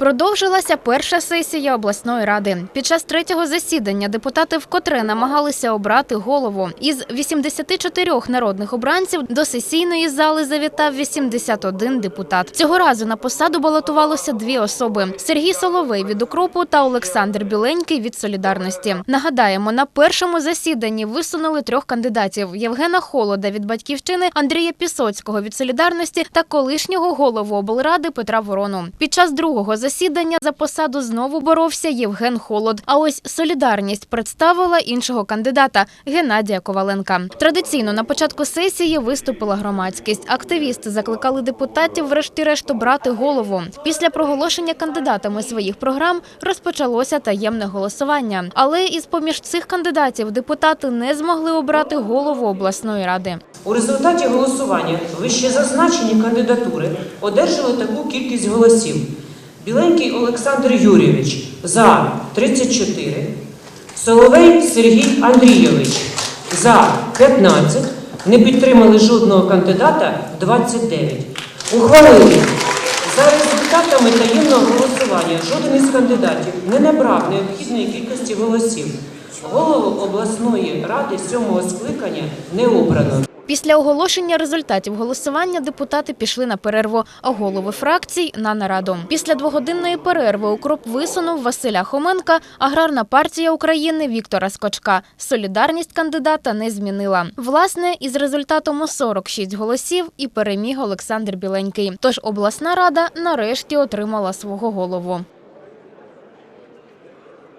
Продовжилася перша сесія обласної ради. Під час третього засідання депутати вкотре намагалися обрати голову. Із 84 народних обранців до сесійної зали завітав 81 депутат. Цього разу на посаду балотувалося дві особи: Сергій Соловей від укропу та Олександр Біленький від солідарності. Нагадаємо, на першому засіданні висунули трьох кандидатів: Євгена Холода від батьківщини, Андрія Пісоцького від солідарності та колишнього голову облради Петра Ворону. Під час другого засідання за посаду знову боровся Євген Холод. А ось солідарність представила іншого кандидата Геннадія Коваленка. Традиційно на початку сесії виступила громадськість. Активісти закликали депутатів, врешті-решт, обрати голову. Після проголошення кандидатами своїх програм розпочалося таємне голосування. Але із поміж цих кандидатів депутати не змогли обрати голову обласної ради. У результаті голосування вище зазначені кандидатури одержали таку кількість голосів. Біленький Олександр Юрійович за 34, Соловей Сергій Андрійович за 15, не підтримали жодного кандидата 29. Ухвалили. За результатами таємного голосування жоден із кандидатів не набрав необхідної кількості голосів. Голову обласної ради сьомого скликання не обрано. Після оголошення результатів голосування депутати пішли на перерву, а голови фракцій на нараду. Після двогодинної перерви укроп висунув Василя Хоменка, аграрна партія України Віктора Скочка. Солідарність кандидата не змінила. Власне, із результатом у 46 голосів і переміг Олександр Біленький. Тож обласна рада нарешті отримала свого голову.